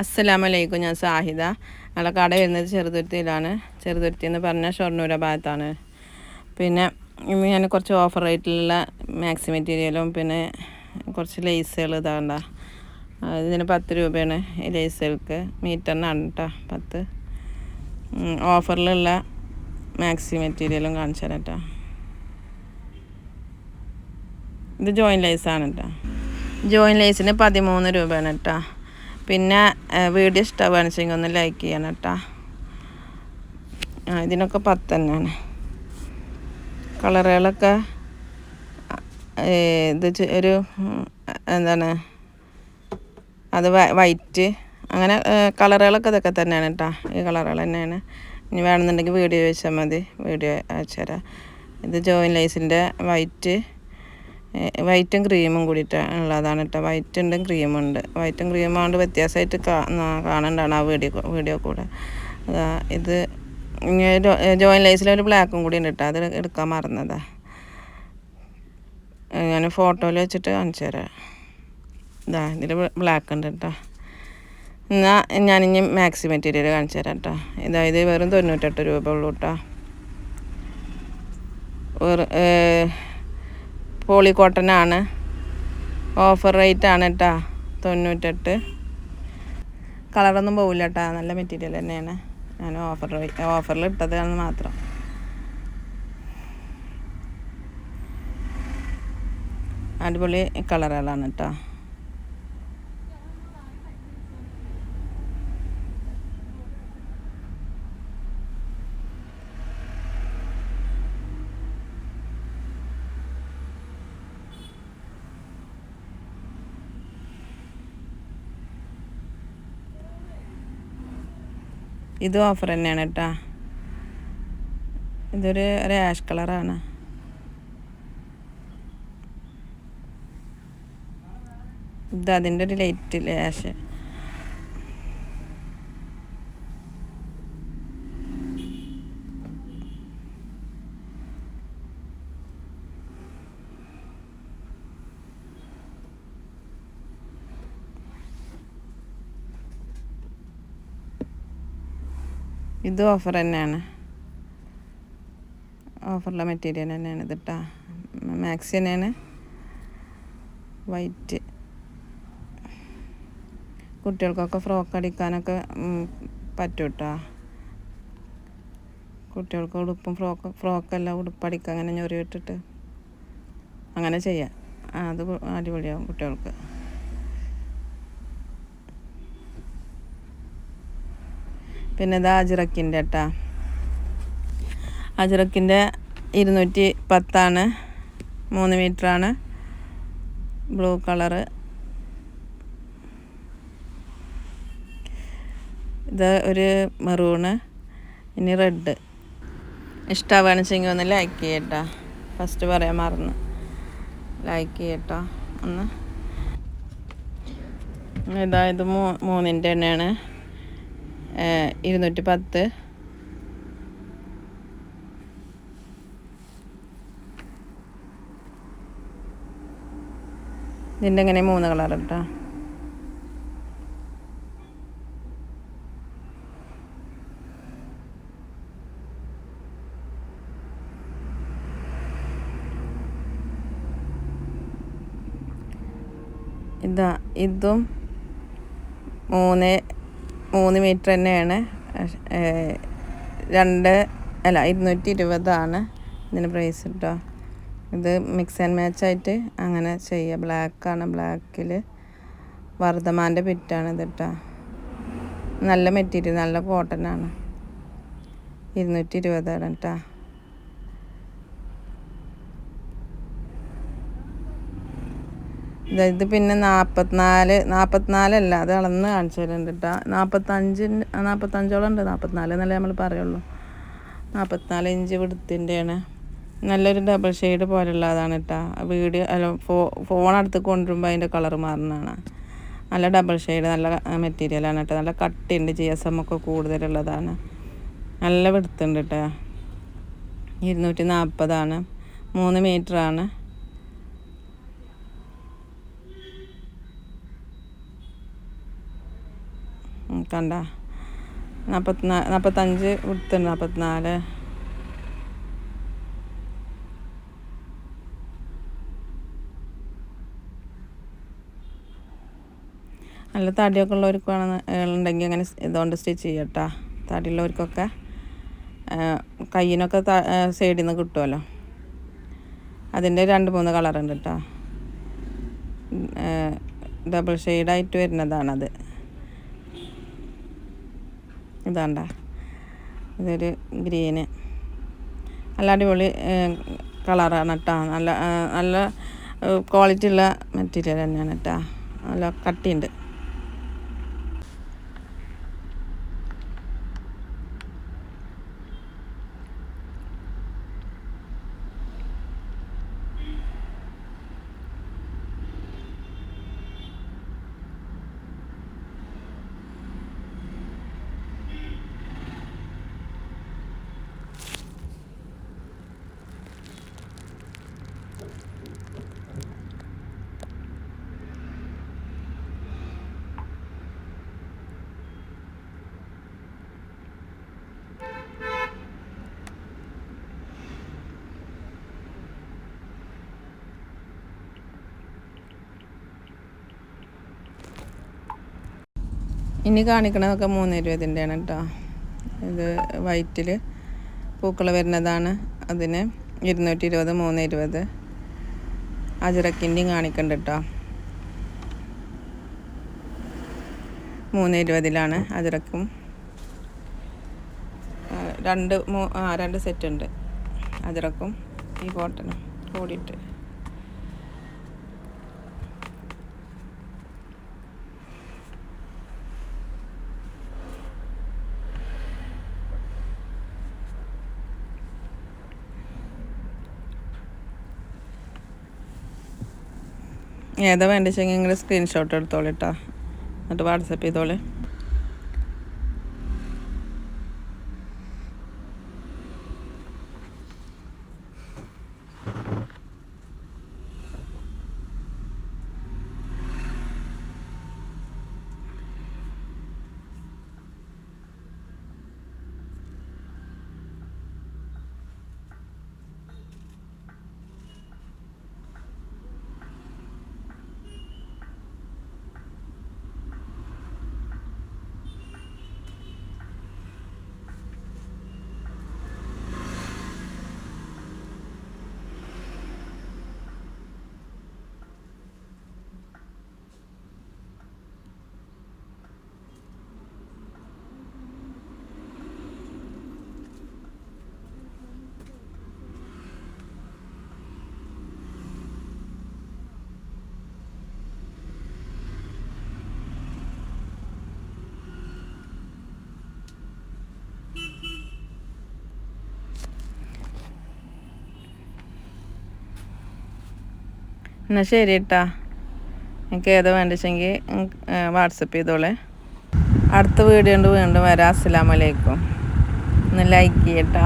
അസ്സലാമലൈക്കും ഞാൻ സാഹിദ. ഞങ്ങളെ കട വരുന്നത് ചെറുതുരുത്തിയിലാണ്. ചെറുതുരുത്തി എന്ന് പറഞ്ഞാൽ ഷൊർണൂര ഭാഗത്താണ്. പിന്നെ ഞാൻ കുറച്ച് ഓഫർ റേറ്റിലുള്ള മാക്സി മെറ്റീരിയലും പിന്നെ കുറച്ച് ലേസുകൾ ഇതാണ്ട ഇതിന് പത്ത് രൂപയാണ് ഈ ലേസുകൾക്ക് മീറ്ററിനാണ് കേട്ടോ പത്ത്. ഓഫറിലുള്ള മാക്സി മെറ്റീരിയലും കാണിച്ചു കേട്ടോ ഇത് ജോയിൻ ലേസാണ് കേട്ടോ ജോയിൻ ലേസിന് പതിമൂന്ന് രൂപയാണ് കേട്ടോ പിന്നെ വീഡിയോ ഇഷ്ടമാണെന്ന് വെച്ചെങ്കിൽ ഒന്ന് ലൈക്ക് ചെയ്യണം കേട്ടോ ആ ഇതിനൊക്കെ പത്ത് തന്നെയാണ്. കളറുകളൊക്കെ ഇത് ഒരു എന്താണ് അത് വൈറ്റ് അങ്ങനെ കളറുകളൊക്കെ ഇതൊക്കെ തന്നെയാണ് കേട്ടോ ഈ കളറുകൾ തന്നെയാണ്. ഇനി വേണമെന്നുണ്ടെങ്കിൽ വീഡിയോ വെച്ചാൽ മതി. വീഡിയോ അയച്ചു തരാം. ഇത് ജോയിൻ ലൈസിന്റെ വൈറ്റ് വൈറ്റും ക്രീമും കൂടിയിട്ട് ഉള്ളതാണ് കേട്ടോ. വൈറ്റ് ഉണ്ട് ക്രീമും ഉണ്ട് വൈറ്റും ക്രീമും കൊണ്ട് വ്യത്യാസമായിട്ട് കാണണ്ടാണ് ആ വീഡിയോ വീഡിയോ കൂടെ. അതാ ഇത് ജോയിൻ ലൈസിലൊരു ബ്ലാക്കും കൂടി ഉണ്ട് കേട്ടോ. അത് എടുക്കാൻ മറന്നതാ. ഞാൻ ഫോട്ടോയിൽ വെച്ചിട്ട് കാണിച്ചു തരാം. ഇതാ ഇതിൽ ബ്ലാക്ക് ഉണ്ട് കേട്ടോ. എന്നാൽ ഞാനിനി മാക്സി മെറ്റീരിയൽ കാണിച്ചു തരാം കേട്ടോ. ഇതായത് വെറും തൊണ്ണൂറ്റെട്ട് രൂപ ഉള്ളൂ കേട്ടോ. വെറു പോളി കോട്ടനാണ് ഓഫർ റേറ്റ് ആണ് കേട്ടോ തൊണ്ണൂറ്റെട്ട്. കളറൊന്നും പോവില്ല കേട്ടോ നല്ല മെറ്റീരിയൽ തന്നെയാണ്. ഞാൻ ഓഫർ ഓഫറിൽ ഇട്ടതാണ് മാത്രം. അടിപൊളി കളറുകളാണ് കേട്ടോ ഇത് ഓഫർ തന്നെയാണ് കേട്ടോ. ഇതൊരു ഒരു ആഷ് കളറാണ് ഇത് അതിന്റെ ഒരു ലൈറ്റ് ആഷ് ഇത് ഓഫർ തന്നെയാണ്. ഓഫറിലെ മെറ്റീരിയൽ തന്നെയാണ് ഇത് കേട്ടോ മാക്സി തന്നെയാണ്. വൈറ്റ് കുട്ടികൾക്കൊക്കെ ഫ്രോക്ക് അടിക്കാനൊക്കെ പറ്റും കേട്ടോ കുട്ടികൾക്ക് ഉടുപ്പും ഫ്രോക്ക് ഫ്രോക്കല്ല ഉടുപ്പടിക്കുക അങ്ങനെ ഞൊറി വിട്ടിട്ട് അങ്ങനെ ചെയ്യാം. അത് അടിപൊളിയാവും കുട്ടികൾക്ക്. പിന്നെ ഇത് അജിറക്കിന്റെ കേട്ടാ അജിറക്കിന്റെ ഇരുന്നൂറ്റി പത്താണ്. മൂന്ന് ആണ് ബ്ലൂ കളറ്. ഇത് ഒരു മെറൂണ്. ഇനി റെഡ്. ഇഷ്ടമാണ് വെച്ചെങ്കിൽ ഒന്ന് ലൈക്ക് ചെയ്യട്ടോ. ഫസ്റ്റ് പറയാൻ മറന്ന്. ലൈക്ക് ചെയ്യട്ടോ. ഒന്ന്. ഇതായത് മൂ മൂന്നിന്റെ ഏഹ് ഇരുന്നൂറ്റി പത്ത് ഇതിന്റെ ഇങ്ങനെ മൂന്ന് കളർ കേട്ടോ ഇതാ ഇതും മൂന്ന് മൂന്ന് മീറ്റർ തന്നെയാണ്. രണ്ട് അല്ല ഇരുന്നൂറ്റി ഇരുപതാണ് ഇതിന് പ്രൈസ് കേട്ടോ ഇത് മിക്സ് ആൻഡ് മാച്ച് ആയിട്ട് അങ്ങനെ ചെയ്യുക ബ്ലാക്കാണ് ബ്ലാക്കിൽ വർദ്ധമാന്റെ പിറ്റാണ് ഇത് കേട്ടോ നല്ല മെറ്റീരിയൽ നല്ല കോട്ടനാണ് ഇരുന്നൂറ്റി ഇരുപതാണ് കേട്ടോ ഇത് പിന്നെ നാൽപ്പത്തിനാല് നാൽപ്പത്തിനാലല്ല അത് അളന്ന് കാണിച്ചു തരുന്നുണ്ട് കേട്ടോ നാൽപ്പത്തഞ്ചിന് നാൽപ്പത്തഞ്ചോളം ഉണ്ട്. നാൽപ്പത്തിനാല് എന്നല്ലേ നമ്മൾ പറയുള്ളൂ. നാൽപ്പത്തിനാല് ഇഞ്ച് വിടുത്തിന്റെയാണ് നല്ലൊരു ഡബിൾ ഷെയ്ഡ് പോലുള്ളതാണ് കേട്ടോ വീഡിയോ അല്ല ഫോ ഫോൺ അടുത്ത് കൊണ്ടുവരുമ്പോൾ അതിന്റെ കളർ മാറുന്നതാണ്. നല്ല ഡബിൾ ഷെയ്ഡ് നല്ല മെറ്റീരിയലാണ് കേട്ടോ നല്ല കട്ടിയുണ്ട് ജി എസ് എം ഒക്കെ കൂടുതലുള്ളതാണ്. നല്ല വിടുത്തുണ്ട് കേട്ടോ ഇരുന്നൂറ്റി നാൽപ്പതാണ് മൂന്ന് മീറ്ററാണ് കണ്ട നാൽപ്പത്തിനാ നാൽപ്പത്തഞ്ച് വിടുത്തുണ്ട് നാൽപ്പത്തിനാല് നല്ല തടിയൊക്കെ ഉള്ളവർക്ക് ഉണ്ടെങ്കിൽ അങ്ങനെ ഇതുകൊണ്ട് സ്റ്റിച്ച് ചെയ്യട്ടാ. തടിയുള്ളവർക്കൊക്കെ കയ്യിനൊക്കെ സൈഡിൽ നിന്ന് കിട്ടുമല്ലോ അതിന്റെ രണ്ട് മൂന്ന് കളറുണ്ട് കേട്ടോ ഡബിൾ ഷെയ്ഡായിട്ട് വരുന്നതാണത്. ഇതാണ്ട. ഇതൊരു ഗ്രീന്. നല്ല അടിപൊളി കളറാണ് കേട്ടോ. നല്ല നല്ല ക്വാളിറ്റി ഉള്ള മെറ്റീരിയൽ തന്നെയാണ് കേട്ടോ. നല്ല കട്ടിയുണ്ട്. ഇനി കാണിക്കണതൊക്കെ മൂന്ന് ഇരുപതിന്റെയാണ് കേട്ടോ ഇത് വൈറ്റിൽ പൂക്കൾ വരുന്നതാണ്. അതിന് ഇരുന്നൂറ്റി ഇരുപത് മൂന്ന് ഇരുപത് അജറക്കിന്റെയും കാണിക്കണ്ട കേട്ടോ മൂന്ന് ഇരുപതിലാണ് അജറക്കും രണ്ട് മൂ ആ രണ്ട് സെറ്റ് ഉണ്ട് അജറക്കും ഈ കോട്ടനും കൂടിയിട്ട്. ഏതാ വേണ്ടിച്ചെങ്കിൽ നിങ്ങൾ സ്ക്രീൻഷോട്ട് എടുത്തോളിട്ടാ എന്നിട്ട് വാട്സപ്പ് ചെയ്തോളൂ. എന്നാൽ ശരി കേട്ടാ എനിക്ക് ഏതോ വേണ്ടിച്ചെങ്കിൽ വാട്സപ്പ് ചെയ്തോളെ. അടുത്ത വീഡിയോ കൊണ്ട് വീണ്ടും വരാം. അസ്സലാമലൈക്കും ഒന്ന് ലൈക്ക് ചെയ്യട്ടാ.